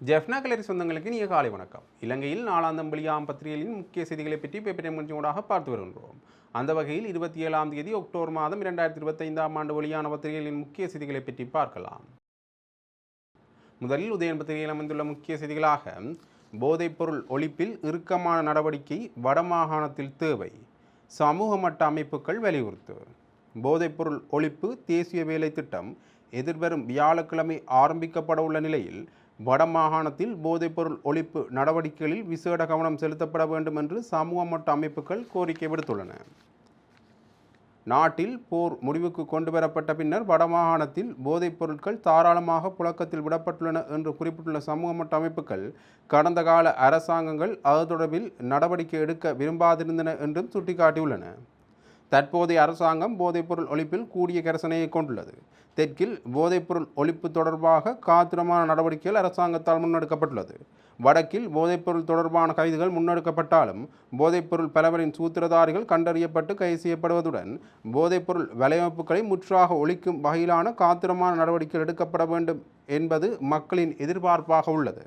ஜெஃப்னா கலரி சொந்தங்களுக்கு நீங்கள் காலை வணக்கம். இலங்கையில் நாளாந்தம் வெளியாம் பத்திரிகைகளின் முக்கிய செய்திகளை பற்றி பேப்பரை முடிஞ்சோடாக பார்த்து வருகின்றோம். அந்த வகையில் இருபத்தி ஏழாம் தேதி அக்டோபர் மாதம் இரண்டாயிரத்தி இருபத்தைந்தாம் ஆண்டு வெளியான பத்திரிகைகளின் முக்கிய செய்திகளை பற்றி பார்க்கலாம். முதலில் உதயன் பத்திரிகையில் அமைந்துள்ள முக்கிய செய்திகளாக போதைப்பொருள் ஒழிப்பில் இறுக்கமான நடவடிக்கை வடமாகாணத்தில் தேவை. சமூக மட்ட அமைப்புகள் வலியுறுத்து. போதைப்பொருள் ஒழிப்பு தேசிய வேலை திட்டம் எதிர்வரும் வியாழக்கிழமை ஆரம்பிக்கப்பட உள்ள நிலையில் வடமாகாணத்தில் போதைப்பொருள் ஒழிப்பு நடவடிக்கைகளில் விசேட கவனம் செலுத்தப்பட வேண்டும் என்று சமூக மட்ட அமைப்புகள் கோரிக்கை விடுத்துள்ளன. நாட்டில் போர் முடிவுக்கு கொண்டு வரப்பட்ட பின்னர் வடமாகாணத்தில் போதைப் பொருட்கள் தாராளமாக புழக்கத்தில் விடப்பட்டுள்ளன என்று குறிப்பிட்டுள்ள சமூக மட்ட அமைப்புகள் கடந்த கால அரசாங்கங்கள் அது தொடர்பில் நடவடிக்கை எடுக்க விரும்பாதிருந்தன என்றும் சுட்டிக்காட்டியுள்ளன. தற்போதைய அரசாங்கம் போதைப்பொருள் ஒழிப்பில் கூடிய கரசனையை கொண்டுள்ளது. தெற்கில் போதைப்பொருள் ஒழிப்பு தொடர்பாக காத்திரமான நடவடிக்கைகள் அரசாங்கத்தால் முன்னெடுக்கப்பட்டுள்ளது. வடக்கில் போதைப்பொருள் தொடர்பான கைதுகள் முன்னெடுக்கப்பட்டாலும் போதைப்பொருள் பலவரின் சூத்திரதாரிகள் கண்டறியப்பட்டு கைது செய்யப்படுவதுடன் போதைப்பொருள் வலையமைப்புகளை முற்றாக ஒழிக்கும் வகையிலான காத்திரமான நடவடிக்கைகள் எடுக்கப்பட வேண்டும் என்பது மக்களின் எதிர்பார்ப்பாக உள்ளது.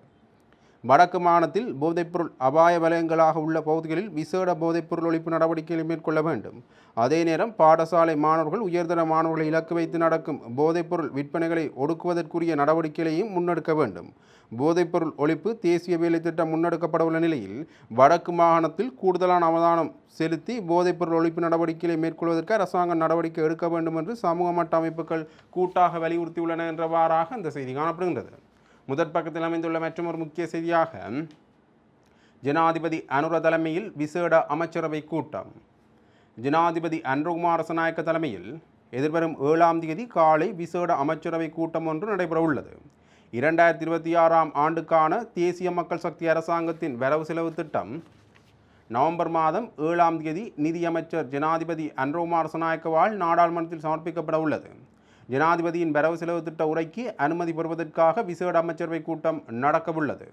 வடக்கு மாநிலத்தில் போதைப்பொருள் அபாய வலயங்களாக உள்ள பகுதிகளில் விசேட போதைப்பொருள் ஒழிப்பு நடவடிக்கைகளை மேற்கொள்ள வேண்டும். அதே நேரம் பாடசாலை மாணவர்கள் உயர்தர மாணவர்களை இலக்கு வைத்து நடக்கும் போதைப்பொருள் விற்பனைகளை ஒடுக்குவதற்குரிய நடவடிக்கைகளையும் முன்னெடுக்க வேண்டும். போதைப்பொருள் ஒழிப்பு தேசிய வேலை திட்டம் முன்னெடுக்கப்படவுள்ள நிலையில் வடக்கு மாகாணத்தில் கூடுதலான அவதானம் செலுத்தி போதைப்பொருள் ஒழிப்பு நடவடிக்கைகளை மேற்கொள்வதற்கு அரசாங்கம் நடவடிக்கை எடுக்க வேண்டும் என்று சமூக மட்ட அமைப்புகள் கூட்டாக வலியுறுத்தியுள்ளன என்றவாறாக இந்த செய்தி காணப்படுகின்றது. முதற் பக்கத்தில் அமைந்துள்ள மற்றொரு முக்கிய செய்தியாக ஜனாதிபதி அனுர தலைமையில் விசேட அமைச்சரவை கூட்டம். ஜனாதிபதி அன்ருகுமாரசநாயக்க தலைமையில் எதிர்வரும் ஏழாம் தேதி காலை விசேட அமைச்சரவை கூட்டம் ஒன்று நடைபெற உள்ளது. இரண்டாயிரத்தி இருபத்தி ஆறாம் ஆண்டுக்கான தேசிய மக்கள் சக்தி அரசாங்கத்தின் வரவு செலவு திட்டம். நவம்பர் மாதம் ஏழாம் தேதி நிதியமைச்சர் ஜனாதிபதி அன்ரோகுமார் ரசநாயக்கவால் நாடாளுமன்றத்தில் சமர்ப்பிக்கப்பட உள்ளது. ஜனாதிபதியின் வரவு செலவு திட்ட உரைக்கு அனுமதி பெறுவதற்காக விசேட அமைச்சரவை கூட்டம் நடக்கவுள்ளது.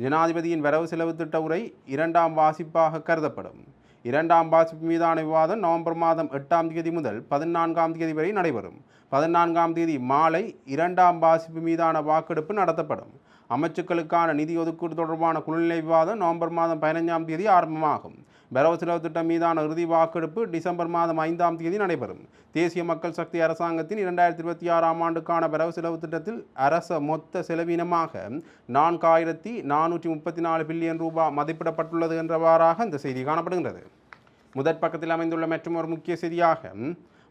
ஜனாதிபதியின் வரவு செலவு திட்ட உரை இரண்டாம் வாசிப்பாக கருதப்படும். இரண்டாம் வாசிப்பு மீதான விவாதம் நவம்பர் மாதம் எட்டாம் தேதி முதல் பதினான்காம் தேதி வரை நடைபெறும். பதினான்காம் தேதி மாலை இரண்டாம் வாசிப்பு மீதான வாக்கெடுப்பு நடத்தப்படும். அமைச்சுக்களுக்கான நிதி ஒதுக்கீடு தொடர்பான குழுநிலை விவாதம் நவம்பர் மாதம் பதினைஞ்சாம் தேதி ஆரம்பமாகும். வரவு செலவு திட்டம் மீதான இறுதி வாக்கெடுப்பு டிசம்பர் மாதம் ஐந்தாம் தேதி நடைபெறும். தேசிய மக்கள் சக்தி அரசாங்கத்தின் இரண்டாயிரத்தி இருபத்தி ஆறாம் ஆண்டுக்கான வரவு செலவு திட்டத்தில் அரச மொத்த செலவினமாக நான்காயிரத்தி நானூற்றி முப்பத்தி நாலு பில்லியன் ரூபாய் மதிப்பிடப்பட்டுள்ளது என்றவாறாக இந்த செய்தி காணப்படுகின்றது. முதற் பக்கத்தில் அமைந்துள்ள மற்றும் ஒரு முக்கிய செய்தியாக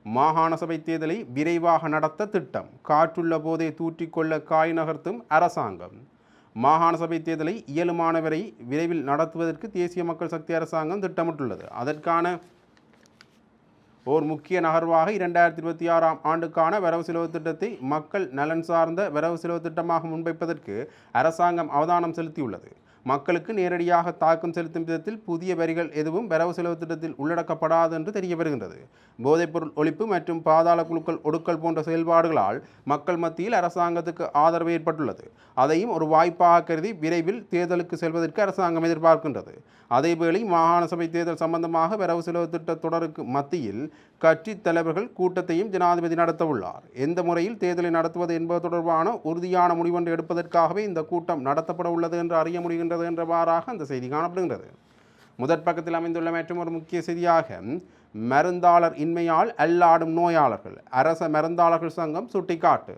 மாகாண சபை தேர்தலை விரைவாக நடத்த திட்டம் காற்றுள்ள போதே தூற்றிக்கொள்ள காய் நகர்த்தும் அரசாங்கம். மாகாண சபை தேர்தலை இயலுமானவரை விரைவில் நடத்துவதற்கு தேசிய மக்கள் சக்தி அரசாங்கம் திட்டமிட்டுள்ளது. அதற்கான ஓர் முக்கிய நகர்வாக இரண்டாயிரத்தி இருபத்தி ஆறாம் ஆண்டுக்கான வரவு செலவு திட்டத்தை மக்கள் நலன் சார்ந்த வரவு செலவு திட்டமாக முன்வைப்பதற்கு அரசாங்கம் அவதானம் செலுத்தியுள்ளது. மக்களுக்கு நேரடியாக தாக்கம் செலுத்தும் விதத்தில் புதிய வரிகள் எதுவும் வரவு செலவு திட்டத்தில் உள்ளடக்கப்படாது என்று தெரிய வருகின்றது. போதைப்பொருள் ஒழிப்பு மற்றும் பாதாள குழுக்கள் ஒடுக்கல் போன்ற செயல்பாடுகளால் மக்கள் மத்தியில் அரசாங்கத்துக்கு ஆதரவு ஏற்பட்டுள்ளது. அதையும் ஒரு வாய்ப்பாக கருதி விரைவில் தேர்தலுக்கு செல்வதற்கு அரசாங்கம் எதிர்பார்க்கின்றது. அதேவேளை மாகாண சபை தேர்தல் சம்பந்தமாக வரவு செலவு திட்ட தொடருக்கு மத்தியில் கட்சி தலைவர்கள் கூட்டத்தையும் ஜனாதிபதி நடத்த உள்ளார். எந்த முறையில் தேர்தலை நடத்துவது என்பது தொடர்பான உறுதியான முடிவொன்று எடுப்பதற்காகவே இந்த கூட்டம் நடத்தப்பட உள்ளது என்று அறிய முடிகின்றது. என்றவாறாக அந்த செய்தி காணப்படுகின்றது. முதற் பக்கத்தில் அமைந்துள்ள மற்றும் ஒரு முக்கிய செய்தியாக மருந்தாளர் இன்மையால் அல்லாடும் நோயாளர்கள் அரச மருந்தாளர்கள் சங்கம் சுட்டிக்காட்டு.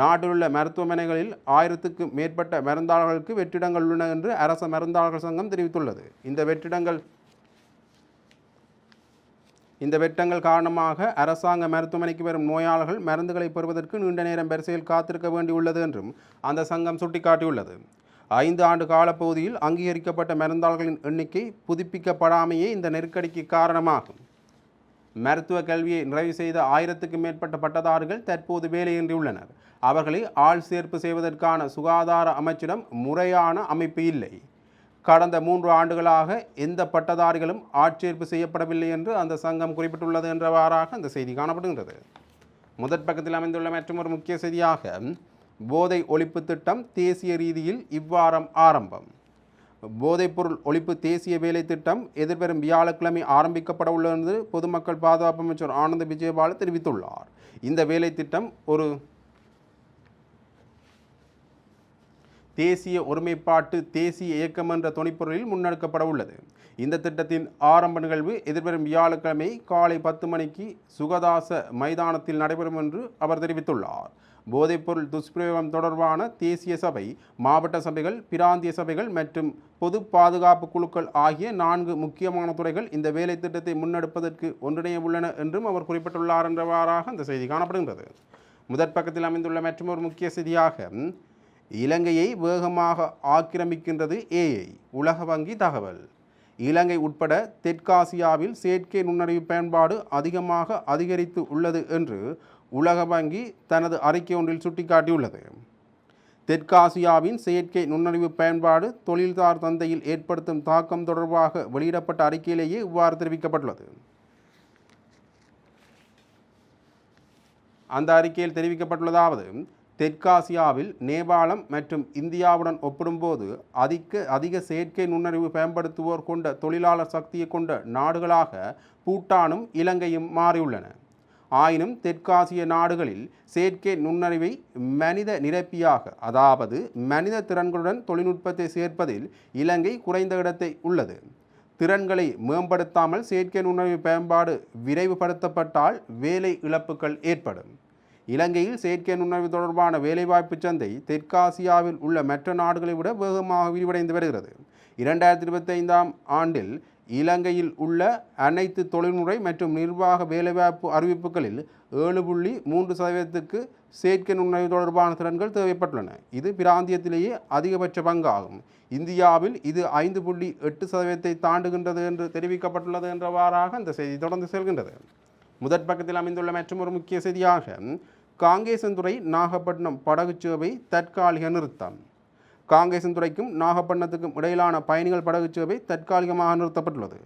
நாட்டில் உள்ள மருத்துவமனைகளில் ஆயிரத்துக்கு மேற்பட்ட மருந்தாளர்களுக்கு வெற்றிடங்கள் உள்ளன என்று அரச மருந்தாளர்கள் சங்கம் தெரிவித்துள்ளது. இந்த வெற்றிடங்கள் இந்த வெட்டங்கள் காரணமாக அரசாங்க மருத்துவமனைக்கு வரும் நோயாளர்கள் மருந்துகளை பெறுவதற்கு நீண்ட நேரம் வரிசையில் காத்திருக்க வேண்டியுள்ளது என்றும் அந்த சங்கம் சுட்டிக்காட்டியுள்ளது. ஐந்து ஆண்டு காலப்பகுதியில் அங்கீகரிக்கப்பட்ட மருந்தாளர்களின் எண்ணிக்கை புதுப்பிக்கப்படாமையே இந்த நெருக்கடிக்கு காரணமாகும். மருத்துவ கல்வியை நிறைவு செய்த ஆயிரத்துக்கும் மேற்பட்ட பட்டதாரிகள் தற்போது வேலையின்றி உள்ளனர் அவர்களை ஆள் சேர்ப்பு செய்வதற்கான சுகாதார அமைச்சிடம் முறையான அமைப்பு இல்லை. கடந்த மூன்று ஆண்டுகளாக எந்த பட்டதாரிகளும் ஆட்சேர்ப்பு செய்யப்படவில்லை என்று அந்த சங்கம் குறிப்பிட்டுள்ளது என்றவாறாக அந்த செய்தி காணப்படுகின்றது. முதற் பக்கத்தில் அமைந்துள்ள ஒரு முக்கிய செய்தியாக போதை ஒழிப்பு திட்டம் தேசிய ரீதியில் இவ்வாரம் ஆரம்பம். போதைப்பொருள் ஒழிப்பு தேசிய வேலை திட்டம் எதிர்வரும் வியாழக்கிழமை ஆரம்பிக்கப்பட உள்ளது என்று பொதுமக்கள் பாதுகாப்பு அமைச்சர் ஆனந்த விஜயபால தெரிவித்துள்ளார். இந்த வேலை திட்டம் ஒரு தேசிய ஒருமைப்பாட்டு தேசிய இயக்கம் என்ற துணைப்பொருளில் முன்னெடுக்கப்பட உள்ளது. இந்த திட்டத்தின் ஆரம்ப நிகழ்வு எதிர்வரும் வியாழக்கிழமை காலை பத்து மணிக்கு சுகதாச மைதானத்தில் நடைபெறும் என்று அவர் தெரிவித்துள்ளார். போதைப்பொருள் துஷ்பிரயோகம் தொடர்பான தேசிய சபை மாவட்ட சபைகள் பிராந்திய சபைகள் மற்றும் பொது பாதுகாப்பு குழுக்கள் ஆகிய நான்கு முக்கியமான துறைகள் இந்த வேலை திட்டத்தை முன்னெடுப்பதற்கு ஒன்றிணைய உள்ளன என்றும் அவர் குறிப்பிட்டுள்ளார் என்றவாறாக இந்த செய்தி காணப்படுகின்றது. முதற் பக்கத்தில் அமைந்துள்ள மற்றொரு முக்கிய செய்தியாக இலங்கையை வேகமாக ஆக்கிரமிக்கின்றது ஏஐ உலக வங்கி தகவல். இலங்கை உட்பட தெற்காசியாவில் செயற்கை நுண்ணறிவு பயன்பாடு அதிகமாக அதிகரித்து உள்ளது என்று உலக வங்கி தனது அறிக்கை ஒன்றில் சுட்டிக்காட்டியுள்ளது. தெற்காசியாவின் செயற்கை நுண்ணறிவு பயன்பாடு தொழில்சார் தந்தையில் ஏற்படுத்தும் தாக்கம் தொடர்பாக வெளியிடப்பட்ட அறிக்கையிலேயே இவ்வாறு தெரிவிக்கப்பட்டுள்ளது. அந்த அறிக்கையில் தெரிவிக்கப்பட்டுள்ளதாவது தெற்காசியாவில் நேபாளம் மற்றும் இந்தியாவுடன் ஒப்பிடும்போது அதிக அதிக செயற்கை நுண்ணறிவு பயன்படுத்துவோர் கொண்ட தொழிலாளர் சக்தியை கொண்ட நாடுகளாக பூட்டானும் இலங்கையும் மாறியுள்ளன. ஆயினும் தெற்காசிய நாடுகளில் செயற்கை நுண்ணறிவை மனித நிரப்பியாக அதாவது மனித திறன்களுடன் தொழில்நுட்பத்தை சேர்ப்பதில் இலங்கை குறைந்த இடத்தை உள்ளது. திறன்களை மேம்படுத்தாமல் செயற்கை நுண்ணறிவு பயன்பாடு விரைவுபடுத்தப்பட்டால் வேலை இழப்புகள் ஏற்படும். இலங்கையில் செயற்கை நுண்ணறிவு தொடர்பான வேலைவாய்ப்பு சந்தை தெற்காசியாவில் உள்ள மற்ற நாடுகளை விட வேகமாக விரிவடைந்து வருகிறது. இரண்டாயிரத்தி இருபத்தைந்தாம் ஆண்டில் இலங்கையில் உள்ள அனைத்து தொழில்முறை மற்றும் நிர்வாக வேலைவாய்ப்பு அறிவிப்புகளில் ஏழு புள்ளி மூன்று சதவீதத்துக்கு செயற்கை நுண்ணறிவு தொடர்பான திறன்கள் தேவைப்பட்டுள்ளன. இது பிராந்தியத்திலேயே அதிகபட்ச பங்காகும். இந்தியாவில் இது ஐந்து புள்ளி எட்டு சதவீதத்தை தாண்டுகின்றது என்று தெரிவிக்கப்பட்டுள்ளது என்றவாறாக இந்த செய்தி தொடர்ந்து செல்கின்றது. முதற் பக்கத்தில் அமைந்துள்ள மற்றொரு முக்கிய செய்தியாக காங்கேசன்துறை நாகப்பட்டினம் படகுச்சேவை தற்காலிக நிறுத்தம். காங்கேசன்துறைக்கும் நாகப்பட்டினத்துக்கும் இடையிலான பயணிகள் படகு சேவை தற்காலிகமாக நிறுத்தப்பட்டுள்ளது.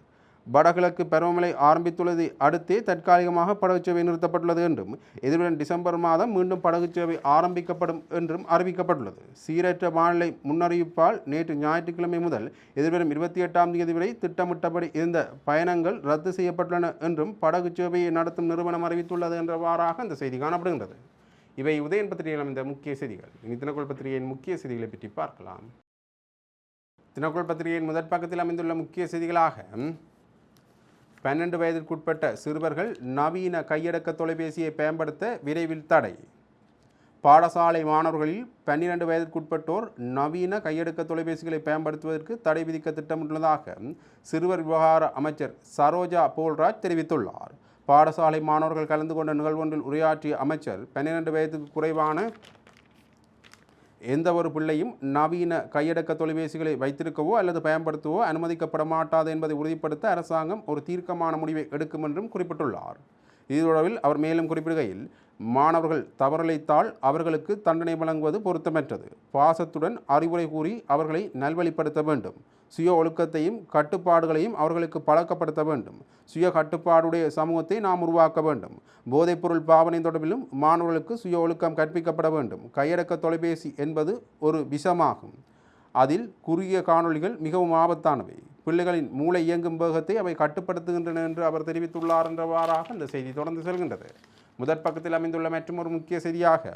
வடகிழக்கு பருவமழை ஆரம்பித்துள்ளதை அடுத்தே தற்காலிகமாக படகு சேவை நிறுத்தப்பட்டுள்ளது என்றும் எதிர்வரும் டிசம்பர் மாதம் மீண்டும் படகு சேவை ஆரம்பிக்கப்படும் என்றும் அறிவிக்கப்பட்டுள்ளது. சீரற்ற வானிலை முன்னறிவிப்பால் நேற்று ஞாயிற்றுக்கிழமை முதல் எதிர்வரும் இருபத்தி எட்டாம் தேதி வரை திட்டமிட்டபடி இருந்த பயணங்கள் ரத்து செய்யப்பட்டுள்ளன என்றும் படகு சேவையை நடத்தும் நிறுவனம் அறிவித்துள்ளது என்றவாறாக அந்த செய்தி காணப்படுகின்றது. இவை உதயன் பத்திரிகையில் அமைந்த முக்கிய செய்திகள். இனி தினக்குள் பத்திரிகையின் முக்கிய செய்திகளை பற்றி பார்க்கலாம். தினக்குள் பத்திரிகையின் முதற் பக்கத்தில் அமைந்துள்ள முக்கிய செய்திகளாக பன்னெண்டு வயதிற்குட்பட்ட சிறுவர்கள் நவீன கையடக்க தொலைபேசியை பயன்படுத்த விரைவில் தடை. பாடசாலை மாணவர்களில் பன்னிரண்டு வயதிற்குட்பட்டோர் நவீன கையடுக்க தொலைபேசிகளை பயன்படுத்துவதற்கு தடை விதிக்க திட்டமிட்டுள்ளதாக சிறுவர் விவகார அமைச்சர் சரோஜா போல்ராஜ் தெரிவித்துள்ளார். பாடசாலை மாணவர்கள் கலந்து கொண்ட நிகழ்வொன்றில் உரையாற்றிய அமைச்சர் பன்னிரண்டு வயதுக்கு குறைவான எந்த ஒரு பிள்ளையும் நவீன கையடக்க தொலைபேசிகளை வைத்திருக்கவோ அல்லது பயன்படுத்தவோ அனுமதிக்கப்பட மாட்டாது என்பதை உறுதிப்படுத்த அரசாங்கம் ஒரு தீர்க்கமான முடிவை எடுக்கும் என்றும் குறிப்பிட்டுள்ளார். இது தொடர்பில் அவர் மேலும் குறிப்பிடுகையில் மாணவர்கள் தவறளித்தால் அவர்களுக்கு தண்டனை வழங்குவது பொருத்தமற்றது. பாசத்துடன் அறிவுரை கூறி அவர்களை நல்வழிப்படுத்த வேண்டும். சுய ஒழுக்கத்தையும் கட்டுப்பாடுகளையும் அவர்களுக்கு பழக்கப்படுத்த வேண்டும். சுய கட்டுப்பாடுடைய சமூகத்தை நாம் உருவாக்க வேண்டும். போதைப்பொருள் பாவனை தொடர்பிலும் மாணவர்களுக்கு சுய ஒழுக்கம் கற்பிக்கப்பட வேண்டும். கையடக்க தொலைபேசி என்பது ஒரு விஷமாகும். அதில் குறுகிய காணொளிகள் மிகவும் ஆபத்தானவை. பிள்ளைகளின் மூளை இயங்கும் வேகத்தை அவை கட்டுப்படுத்துகின்றன என்று அவர் தெரிவித்துள்ளார் என்றவாறாக இந்த செய்தி தொடர்ந்து செல்கின்றது. முதற் பக்கத்தில் அமைந்துள்ள மற்றும் ஒரு முக்கிய செய்தியாக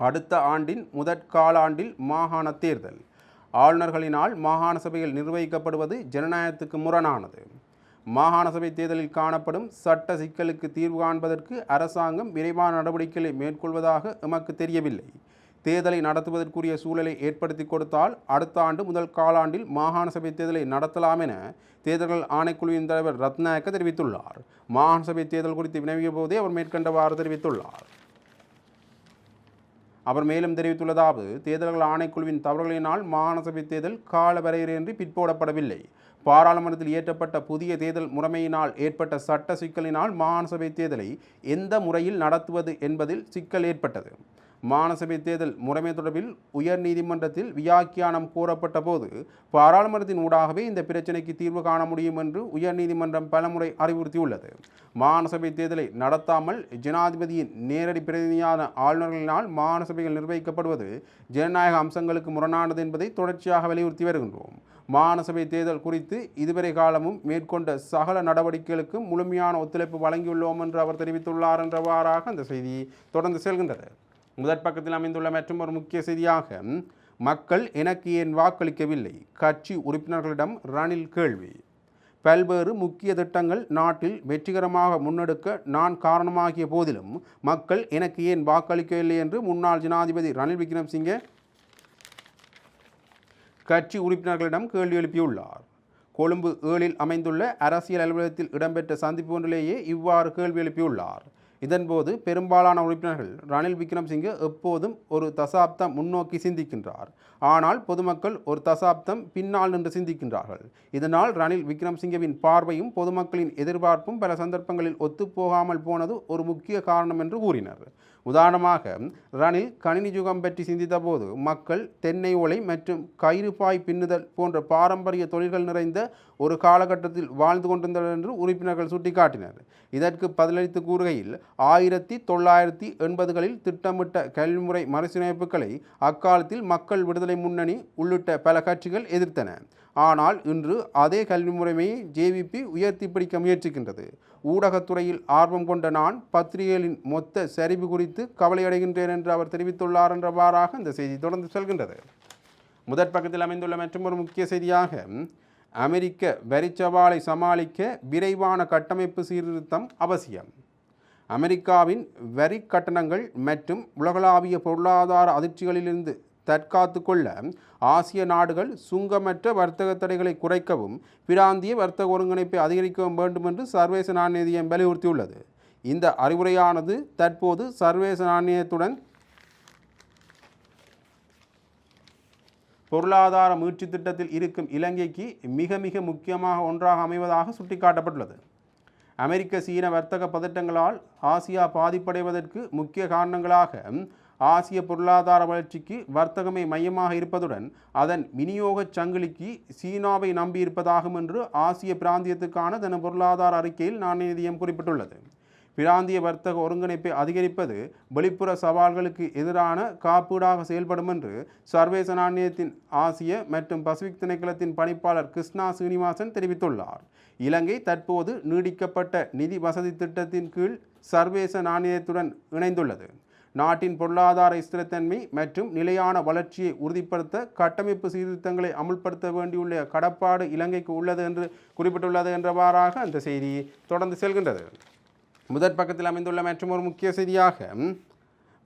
அடுத்த ஆண்டின் முதற் காலாண்டில் மாகாண தேர்தல். ஆளுநர்களினால் மாகாண சபையில் நிர்வகிக்கப்படுவது ஜனநாயகத்துக்கு முரணானது. மாகாண சபை தேர்தலில் காணப்படும் சட்ட சிக்கலுக்கு தீர்வு காண்பதற்கு அரசாங்கம் விரைவான நடவடிக்கைகளை மேற்கொள்வதாக எமக்கு தெரியவில்லை. தேர்தலை நடத்துவதற்குரிய சூழலை ஏற்படுத்தி கொடுத்தால் அடுத்த ஆண்டு முதல் காலாண்டில் மாகாண சபை தேர்தலை நடத்தலாம் என தேர்தல்கள் ஆணைக்குழுவின் தலைவர் ரத்நாயக்க தெரிவித்துள்ளார். மாகாண சபை தேர்தல் குறித்து வினவிய போதே அவர் மேற்கண்டவாறு தெரிவித்துள்ளார். அவர் மேலும் தெரிவித்துள்ளதாவது தேர்தல்கள் ஆணைக்குழுவின் தவறுகளினால் மாகாண சபை தேர்தல் கால வரையறையின்றி பிற்போடப்படவில்லை. பாராளுமன்றத்தில் இயற்றப்பட்ட புதிய தேர்தல் முறைமையினால் ஏற்பட்ட சட்ட சிக்கலினால் மாகாண சபை தேர்தலை எந்த முறையில் நடத்துவது என்பதில் சிக்கல் ஏற்பட்டது. மானசபை தேர்தல் முறைமை தொடர்பில் உயர் நீதிமன்றத்தில் வியாக்கியானம் கூறப்பட்ட போது பாராளுமன்றத்தின் ஊடாகவே இந்த பிரச்சினைக்கு தீர்வு காண முடியும் என்று உயர் நீதிமன்றம் பலமுறை அறிவுறுத்தியுள்ளது. மானசபை தேர்தலை நடத்தாமல் ஜனாதிபதியின் நேரடி பிரதிநிதியான ஆளுநர்களினால் மானசபைகள் நிர்வகிக்கப்படுவது ஜனநாயக அம்சங்களுக்கு முரணானது என்பதை தொடர்ச்சியாக வலியுறுத்தி வருகின்றோம். மானசபை தேர்தல் குறித்து இதுவரை காலமும் மேற்கொண்ட சகல நடவடிக்கைகளுக்கும் முழுமையான ஒத்துழைப்பு வழங்கியுள்ளோம் என்று அவர் தெரிவித்துள்ளார் என்றவாறாக அந்த செய்தி தொடர்ந்து செல்கின்றது. முதற் பக்கத்தில் அமைந்துள்ள மற்றும் ஒரு முக்கிய செய்தியாக மக்கள் எனக்கு ஏன் வாக்களிக்கவில்லை? கட்சி உறுப்பினர்களிடம் ரணில் கேள்வி. பல்வேறு முக்கிய திட்டங்கள் நாட்டில் வெற்றிகரமாக முன்னெடுக்க நான் காரணமாகிய போதிலும் மக்கள் எனக்கு ஏன் வாக்களிக்கவில்லை என்று முன்னாள் ஜனாதிபதி ரணில் விக்ரம்சிங்கே கட்சி உறுப்பினர்களிடம் கேள்வி எழுப்பியுள்ளார். கொழும்பு ஏழில் அமைந்துள்ள அரசியல் அலுவலகத்தில் இடம்பெற்ற சந்திப்பு ஒன்றிலேயே இவ்வாறு கேள்வி எழுப்பியுள்ளார். இதன்போது பெரும்பாலான உறுப்பினர்கள் ரணில் விக்ரம்சிங்கே எப்போதும் ஒரு தசாப்தம் முன்னோக்கி சிந்திக்கின்றார். ஆனால் பொதுமக்கள் ஒரு தசாப்தம் பின்னால் நின்று சிந்திக்கின்றார்கள். இதனால் ரணில் விக்ரம்சிங்கவின் பார்வையும் பொதுமக்களின் எதிர்பார்ப்பும் பல சந்தர்ப்பங்களில் ஒத்துப்போகாமல் போனது ஒரு முக்கிய காரணம் என்று கூறினர். உதாரணமாக ரணில் கணினி யுகம் பற்றி சிந்தித்தபோது மக்கள் தென்னை ஓலை மற்றும் கயிறுபாய் பின்னுதல் போன்ற பாரம்பரிய தொழில்கள் நிறைந்த ஒரு காலகட்டத்தில் வாழ்ந்து கொண்டிருந்தனர் என்று உறுப்பினர்கள் சுட்டிக்காட்டினர். இதற்கு பதிலளித்து கூறுகையில் ஆயிரத்தி தொள்ளாயிரத்தி எண்பதுகளில் திட்டமிட்ட கல்விமுறை மறுசீரமைப்புகளை அக்காலத்தில் மக்கள் விடுதலை முன்னணி உள்ளிட்ட பல கட்சிகள் எதிர்த்தன. ஆனால் இன்று அதே கல்வி முறைமையை ஜேவிபி உயர்த்தி பிடிக்க முயற்சிக்கின்றது. ஊடகத்துறையில் ஆர்வம் கொண்ட நான் பத்திரிகைகளின் மொத்த சரிவு குறித்து கவலையடைகின்றேன் என்று அவர் தெரிவித்துள்ளார் என்றவாறாக இந்த செய்தி தொடர்ந்து செல்கின்றது. முதற் பக்கத்தில் அமைந்துள்ள மற்றொரு முக்கிய செய்தியாக அமெரிக்க வரிச்சவாலை சமாளிக்க விரைவான கட்டமைப்பு சீர்திருத்தம் அவசியம். அமெரிக்காவின் வரி கட்டணங்கள் மற்றும் உலகளாவிய பொருளாதார அதிர்ச்சிகளிலிருந்து தற்காத்து கொள்ள ஆசிய நாடுகள் சுங்கமற்ற வர்த்தக தடைகளை குறைக்கவும் பிராந்திய வர்த்தக ஒருங்கிணைப்பை அதிகரிக்கவும் வேண்டும் என்று சர்வதேச நாணய வலியுறுத்தியுள்ளது. இந்த அறிவுரையானது தற்போது சர்வதேச நாணயத்துடன் பொருளாதார மீட்சி திட்டத்தில் இருக்கும் இலங்கைக்கு மிக மிக முக்கியமாக ஒன்றாக அமைவதாக சுட்டிக்காட்டப்பட்டுள்ளது. அமெரிக்க சீன வர்த்தக பதட்டங்களால் ஆசியா பாதிப்படைவதற்கு முக்கிய காரணங்களாக ஆசிய பொருளாதார வளர்ச்சிக்கு வர்த்தகமே மையமாக இருப்பதுடன் அதன் விநியோகச் சங்கிலிக்கு சீனாவை நம்பியிருப்பதாகும் என்று ஆசிய பிராந்தியத்துக்கான தன பொருளாதார அறிக்கையில் நாணய நிதியம் குறிப்பிட்டுள்ளது. பிராந்திய வர்த்தக ஒருங்கிணைப்பை அதிகரிப்பது வெளிப்புற சவால்களுக்கு எதிரான காப்பீடாக செயல்படும் என்று சர்வேச நாணயத்தின் ஆசிய மற்றும் பசிபிக் திணைக்களத்தின் பணிப்பாளர் கிருஷ்ணா சீனிவாசன் தெரிவித்துள்ளார். இலங்கை தற்போது நீடிக்கப்பட்ட நிதி வசதி திட்டத்தின் கீழ் சர்வேச நாணயத்துடன் இணைந்துள்ளது. நாட்டின் பொருளாதார ஸ்திரத்தன்மை மற்றும் நிலையான வளர்ச்சியை உறுதிப்படுத்த கட்டமைப்பு சீர்திருத்தங்களை அமுல்படுத்த வேண்டியுள்ள கடப்பாடு இலங்கைக்கு உள்ளது என்று குறிப்பிட்டுள்ளது என்றவாறாக அந்த செய்தி தொடர்ந்து செல்கின்றது. முதற் பக்கத்தில் அமைந்துள்ள மற்றும் ஒரு முக்கிய செய்தியாக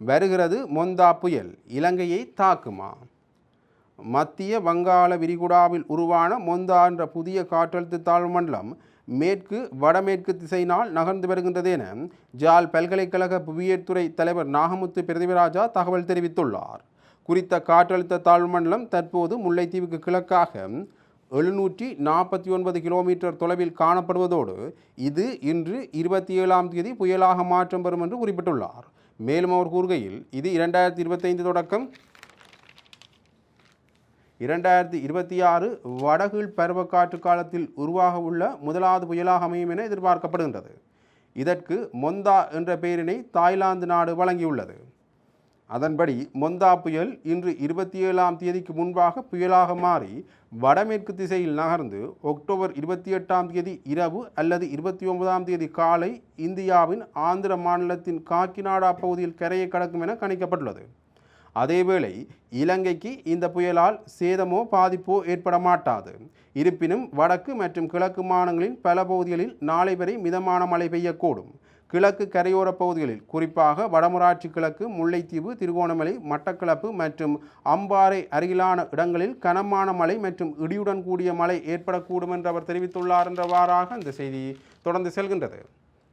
வருகிறது மொந்தா புயல் இலங்கையை தாக்குமா? மத்திய வங்காள விரிகுடாவில் உருவான மொந்தா என்ற புதிய காற்றழுத்த தாழ்வு மண்டலம் மேற்கு வடமேற்கு திசையினால் நகர்ந்து வருகின்றது என ஜால் பல்கலைக்கழக புவியியற்துறை தலைவர் நாகமுத்து பிரதிபராஜா தகவல் தெரிவித்துள்ளார். குறித்த காற்றழுத்த தாழ்வு மண்டலம் தற்போது முல்லைத்தீவுக்கு கிழக்காக எழுநூற்றி நாற்பத்தி ஒன்பது கிலோமீட்டர் தொலைவில் காணப்படுவதோடு இது இன்று இருபத்தி ஏழாம் தேதி புயலாக மாற்றம் பெறும் என்று குறிப்பிட்டுள்ளார். மேலும் அவர் கூறுகையில் இது இரண்டாயிரத்தி இருபத்தைந்து தொடக்கம் இரண்டாயிரத்தி இருபத்தி ஆறு வடகீழ் பருவக்காற்று காலத்தில் உருவாக உள்ள முதலாவது புயலாக அமையும் என எதிர்பார்க்கப்படுகின்றது. இதற்கு மொந்தா என்ற பெயரினை தாய்லாந்து நாடு வழங்கியுள்ளது. அதன்படி மொந்தா புயல் இன்று இருபத்தி ஏழாம் தேதிக்கு முன்பாக புயலாக மாறி வடமேற்கு திசையில் நகர்ந்து அக்டோபர் இருபத்தி எட்டாம் தேதி இரவு அல்லது இருபத்தி ஒன்பதாம் தேதி காலை இந்தியாவின் ஆந்திர மாநிலத்தின் காக்கிநாடா பகுதியில் கரையை கடக்கும் என கணிக்கப்பட்டுள்ளது. அதேவேளை இலங்கைக்கு இந்த புயலால் சேதமோ பாதிப்போ ஏற்பட மாட்டாது இருப்பினும் வடக்கு மற்றும் கிழக்கு மாநிலங்களின் பல பகுதிகளில் நாளை வரை மிதமான மழை பெய்யக்கூடும். கிழக்கு கரையோர பகுதிகளில் குறிப்பாக வடமராட்சி கிழக்கு முல்லைத்தீவு திருகோணமலை மட்டக்களப்பு மற்றும் அம்பாறை அருகிலான இடங்களில் கனமான மழை மற்றும் இடியுடன் கூடிய மழை ஏற்படக்கூடும் என்று அவர் தெரிவித்துள்ளார் என்றவாறாக இந்த செய்தி தொடர்ந்து செல்கின்றது.